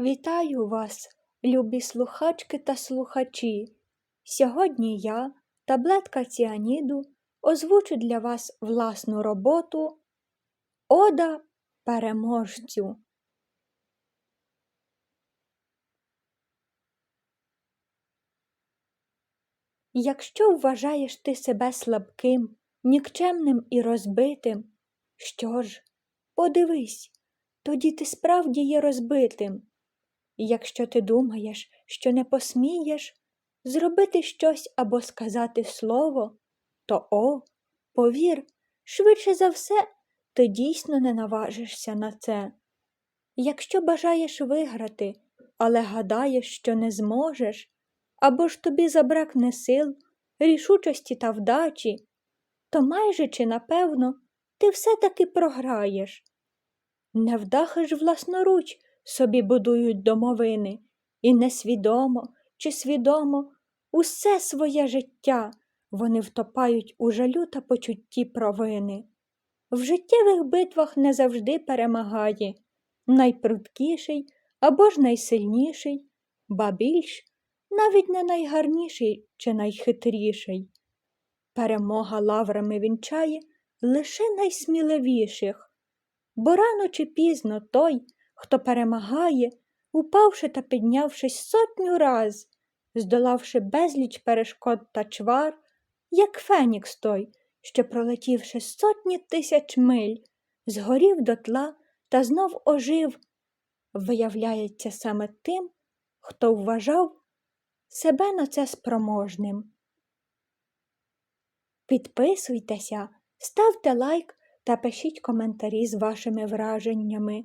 Вітаю вас, любі слухачки та слухачі. Сьогодні я, таблетка ціаніду, озвучу для вас власну роботу Ода переможцю. Якщо вважаєш ти себе слабким, нікчемним і розбитим, що ж, подивись, тоді ти справді є розбитим. Якщо ти думаєш, що не посмієш зробити щось або сказати слово, то о, повір, швидше за все, ти дійсно не наважишся на це. Якщо бажаєш виграти, але гадаєш, що не зможеш, або ж тобі забракне сил, рішучості та вдачі, то майже чи напевно ти все-таки програєш. Невдахи ж власноруч собі будують домовини, і несвідомо чи свідомо усе своє життя вони втопають у жалю та почутті провини. В життєвих битвах не завжди перемагає найпрудкіший або ж найсильніший, ба більш навіть не найгарніший чи найхитріший. Перемога лаврами вінчає лише найсміливіших, бо рано чи пізно той, хто перемагає, упавши та піднявшись сотню раз, здолавши безліч перешкод та чвар, як фенікс той, що, пролетівши сотні тисяч миль, згорів дотла та знов ожив, виявляється саме тим, хто вважав себе на це спроможним. Підписуйтеся, ставте лайк та пишіть коментарі з вашими враженнями.